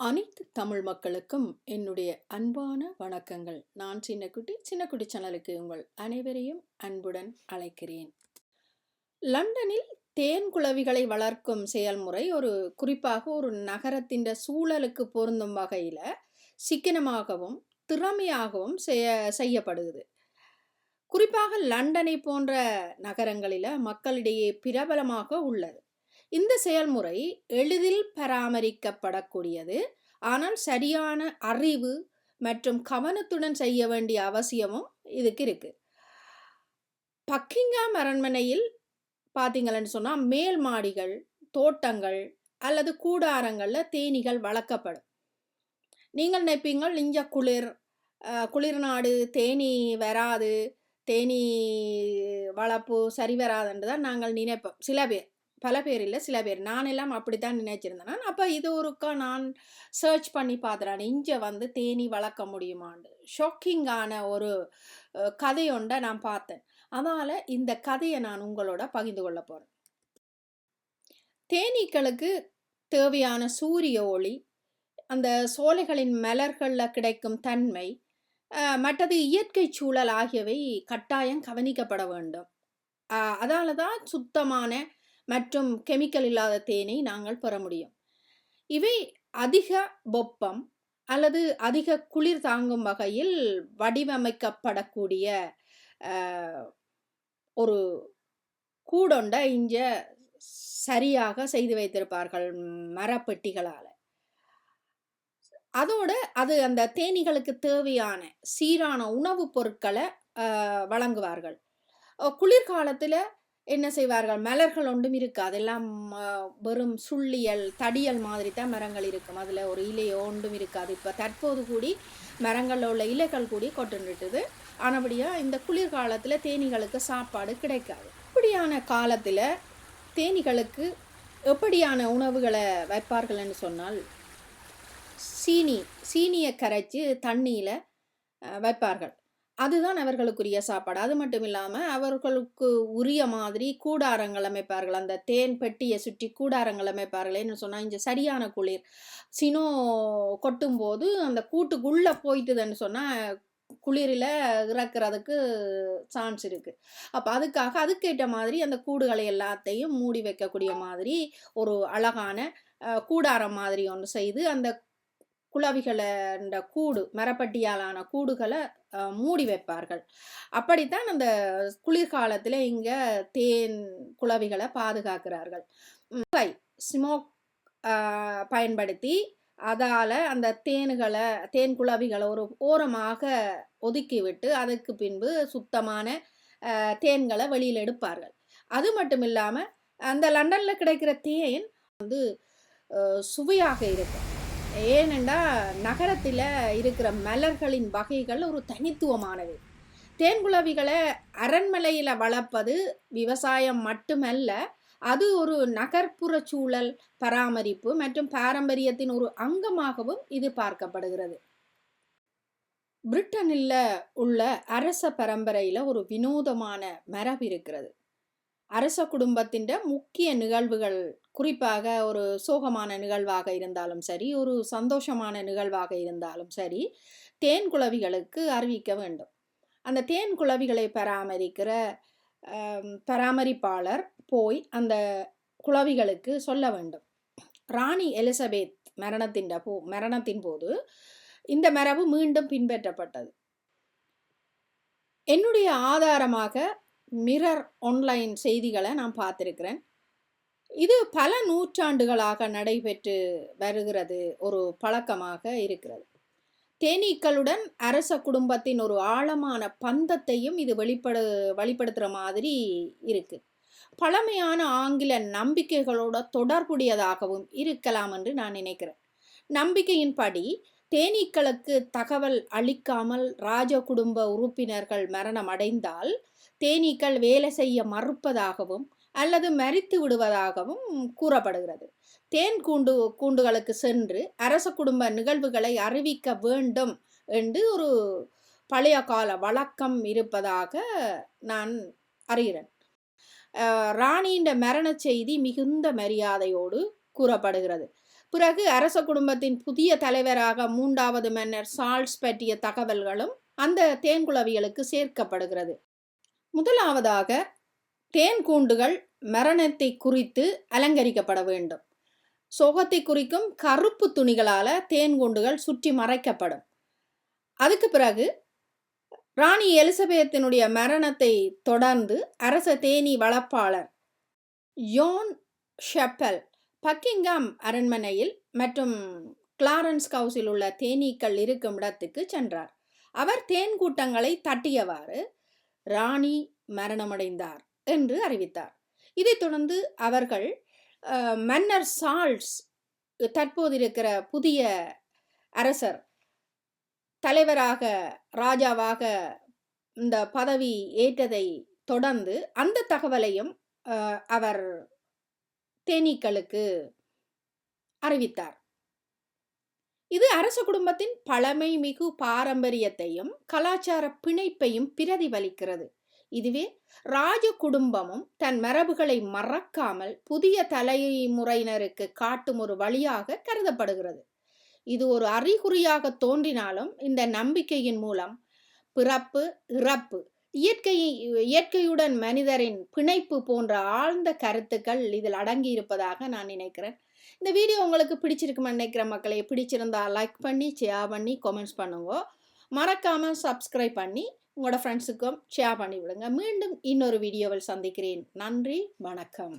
அனைத்து தமிழ் மக்களுக்கும் என்னுடைய அன்பான வணக்கங்கள். நான் சின்னக்குட்டி சின்னக்குட்டி சேனலுக்கு உங்கள் அனைவரையும் அன்புடன் அழைக்கிறேன். லண்டனில் தேன் குளவிகளை வளர்க்கும் செயல்முறை ஒரு குறிப்பாக ஒரு நகரத்தின் சூழலுக்கு பொருந்தும் வகையில் சிக்கனமாகவும் திறமையாகவும் செய்ய செய்யப்படுகிறது குறிப்பாக லண்டனை போன்ற நகரங்களில் மக்களிடையே பிரபலமாக உள்ளது. இந்த செயல்முறை எளிதில் பராமரிக்கப்படக்கூடியது. ஆனால் சரியான அறிவு மற்றும் கவனத்துடன் செய்ய வேண்டிய அவசியமும் இதுக்கு இருக்கு. பக்கிங்காம் அரண்மனையில் பார்த்தீங்கன்னு சொன்னால் மேல் மாடிகள் தோட்டங்கள் அல்லது கூடாரங்களில் தேனீகள் வளர்க்கப்படும். நீங்கள் நினைப்பீங்கள் இஞ்ச குளிர் குளிர் நாடு தேனி வராது தேனி வளர்ப்பு சரி வராதுன்றதான் நாங்கள் நினைப்போம் சில பேர். பல பேர் இல்லை சில பேர். நான் எல்லாம் அப்படித்தான் நினைச்சிருந்தேன் அப்போ இது ஒருக்கா நான் சர்ச் பண்ணி பார்த்துறேன் இஞ்சை வந்து தேனி வளர்க்க முடியுமான்னு ஷாக்கிங்கான ஒரு கதையொண்டை நான் பார்த்தேன். அதனால் இந்த கதையை நான் உங்களோட பகிர்ந்து கொள்ள போகிறேன் தேனீக்களுக்கு தேவையான சூரிய ஒளி அந்த சோலைகளின் மலர்களில் கிடைக்கும் தன்மை மற்றது இயற்கை சூழல் ஆகியவை கட்டாயம் கவனிக்கப்பட வேண்டும். அதால தான் சுத்தமான மற்றும் கெமிக்கல் இல்லாத தேனை நாங்கள் பெற முடியும். இவை அதிக வெப்பம் அல்லது அதிக குளிர் தாங்கும் வகையில் வடிவமைக்கப்படக்கூடிய ஒரு கூடொண்ட இங்க சரியாக செய்து வைத்திருப்பார்கள் மரப்பெட்டிகளால். அதோடு அது அந்த தேனீகளுக்கு தேவையான சீரான உணவுப் பொருட்களை வழங்குவார்கள். குளிர்காலத்தில் என்ன செய்வார்கள்? மலர்கள் ஒன்றும் இருக்காது எல்லாம் வெறும் சுள்ளியல் தடியல் மாதிரி தான் மரங்கள் இருக்கும். அதில் ஒரு இலையோ ஒன்றும் இருக்காது. இப்போ தற்போது கூடி மரங்களில் உள்ள இலைகள் கூடி கொட்டுண்டுட்டுது ஆனபடியாக இந்த குளிர்காலத்தில் தேனீகளுக்கு சாப்பாடு கிடைக்காது. இப்படியான காலத்தில் தேனீகளுக்கு எப்படியான உணவுகளை வைப்பார்கள்னு சொன்னால் சீனி சீனியை கரைச்சி தண்ணியில் வைப்பார்கள். அதுதான் அவர்களுக்குரிய சாப்பாடு. அது மட்டும் இல்லாமல் அவர்களுக்கு உரிய மாதிரி கூடாரங்கள் அமைப்பார்கள். அந்த தேன் பெட்டியை சுற்றி கூடாரங்கள் அமைப்பார்கள் என்ன சொன்னால் இங்கே சரியான குளிர். சினோ கொட்டும்போது அந்த கூட்டுக்குள்ளே போயிட்டுதுன்னு சொன்னால் குளிரில் இறக்குறதுக்கு சான்ஸ் இருக்குது அப்போ அதுக்காக அதுக்கேற்ற மாதிரி அந்த கூடுகளை எல்லாத்தையும் மூடி வைக்கக்கூடிய மாதிரி ஒரு அழகான கூடாரம் மாதிரி ஒன்று செய்து அந்த குளவிகளை இந்த கூடு மரப்பட்டியாலான கூடுகளை மூடி வைப்பார்கள். அப்படித்தான் அந்த குளிர்காலத்தில் இங்கே தேன் குளவிகளை பாதுகாக்கிறார்கள். ஸ்மோக் பயன்படுத்தி அதால் அந்த தேனுகளை தேன் குளவிகளை ஒரு ஓரமாக ஒதுக்கி விட்டு அதுக்கு பின்பு சுத்தமான தேன்களை வெளியில் எடுப்பார்கள். அது மட்டும் இல்லாமல் அந்த லண்டனில் கிடைக்கிற தேன் வந்து சுவையாக இருக்கும். ஏனெண்டா நகரத்தில் இருக்கிற மலர்களின் வகைகள் ஒரு தனித்துவமானவை தேன்குளவிகளை அரண்மனையில் வளர்ப்பது விவசாயம் மட்டுமல்ல அது ஒரு நகர்ப்புற சூழல் பராமரிப்பு மற்றும் பாரம்பரியத்தின் ஒரு அங்கமாகவும் இது பார்க்கப்படுகிறது. பிரிட்டனில் உள்ள அரச பரம்பரையில் ஒரு வினோதமான மரபு இருக்கிறது. அரச குடும்பத்தின் முக்கிய நிகழ்வுகள் குறிப்பாக ஒரு சோகமான நிகழ்வாக இருந்தாலும் சரி ஒரு சந்தோஷமான நிகழ்வாக இருந்தாலும் சரி தேன் குளவிகளுக்கு அறிவிக்க வேண்டும். அந்த தேன் குளவிகளை பராமரிக்கிற பராமரிப்பாளர் போய் அந்த குளவிகளுக்கு சொல்ல வேண்டும். ராணி எலிசபெத் மரணத்தின் போ மரணத்தின் போது இந்த மரபு மீண்டும் பின்பற்றப்பட்டது. என்னுடைய ஆதாரமாக மிரர் ஆன்லைன் செய்திகளை நான் பார்த்துருக்கிறேன். இது பல நூற்றாண்டுகளாக நடைபெற்று வருகிறது ஒரு பழக்கமாக இருக்கிறது. தேனீக்களுடன் அரச குடும்பத்தின் ஒரு ஆழமான பந்தத்தையும் இது வெளிப்படு வெளிப்படுத்துகிற மாதிரி இருக்குது பழமையான ஆங்கில நம்பிக்கைகளோட தொடர்புடையதாகவும் இருக்கலாம் என்று நான் நினைக்கிறேன். நம்பிக்கையின்படி தேனீக்களுக்கு தகவல் அளிக்காமல் ராஜ குடும்ப உறுப்பினர்கள் மரணம் அடைந்தால் தேனீக்கள் வேலை செய்ய மறுப்பதாகவும் அல்லது மரித்து விடுவதாகவும் கூறப்படுகிறது. தேன் கூண்டு கூண்டுகளுக்கு சென்று அரச குடும்ப நிகழ்வுகளை அறிவிக்க வேண்டும் என்று ஒரு பழைய கால வழக்கம் இருப்பதாக நான் அறிகிறேன். ராணியின் மரண செய்தி மிகுந்த மரியாதையோடு கூறப்படுகிறது. பிறகு அரச குடும்பத்தின் புதிய தலைவராக மூன்றாவது மன்னர் சால்ஸ் பற்றிய தகவல்களும் அந்த தேன்குளவிகளுக்கு சேர்க்கப்படுகிறது. முதலாவதாக தேன் கூண்டுகள் மரணத்தை குறித்து அலங்கரிக்கப்பட வேண்டும். சோகத்தை குறிக்கும் கருப்பு துணிகளால் தேன் கூண்டுகள் சுற்றி மறைக்கப்படும். அதுக்கு பிறகு ராணி எலிசபெத்தினுடைய மரணத்தை தொடர்ந்து அரச தேனி வளர்ப்பாளர் யோன் ஷெப்பல் பக்கிங்காம் அரண்மனையில் மற்றும் கிளாரன்ஸ் கவுஸில் உள்ள தேனீக்கள் இருக்கும் இடத்துக்கு சென்றார். அவர் தேன் கூட்டங்களை தட்டியவாறு ராணி மரணமடைந்தார் என்று அறிவித்தார். இதைத் தொடர்ந்து அவர்கள் மன்னர் சால்ஸ் தற்போது இருக்கிற புதிய அரசர் தலைவராக ராஜாவாக இந்த பதவி ஏற்றதை தொடர்ந்து அந்த தகவலையும் அவர் தேனீக்களுக்கு அறிவித்தார். இது அரச குடும்பத்தின் பழமை மிகு பாரம்பரியத்தையும் கலாச்சார பிணைப்பையும் பிரதிபலிக்கிறது. இதுவே ராஜ குடும்பமும் தன் மரபுகளை மறக்காமல் புதிய தலைமுறையினருக்கு காட்டும் ஒரு வழியாக கருதப்படுகிறது. இது ஒரு அறிகுறியாக தோன்றினாலும் இந்த நம்பிக்கையின் மூலம் பிறப்பு இறப்பு இயற்கை இயற்கையுடன் மனிதரின் பிணைப்பு போன்ற ஆழ்ந்த கருத்துக்கள் இதில் அடங்கி இருப்பதாக நான் நினைக்கிறேன். இந்த வீடியோ உங்களுக்கு பிடிச்சிருக்குமா நினைக்கிற மக்களை. பிடிச்சிருந்தா லைக் பண்ணி ஷேர் பண்ணி கமெண்ட்ஸ் பண்ணுங்க. மறக்காமல் சப்ஸ்கிரைப் பண்ணி உங்களோட ஃப்ரெண்ட்ஸுக்கும் ஷேர் பண்ணி விடுங்க. மீண்டும் இன்னொரு வீடியோவில் சந்திக்கிறேன். நன்றி வணக்கம்.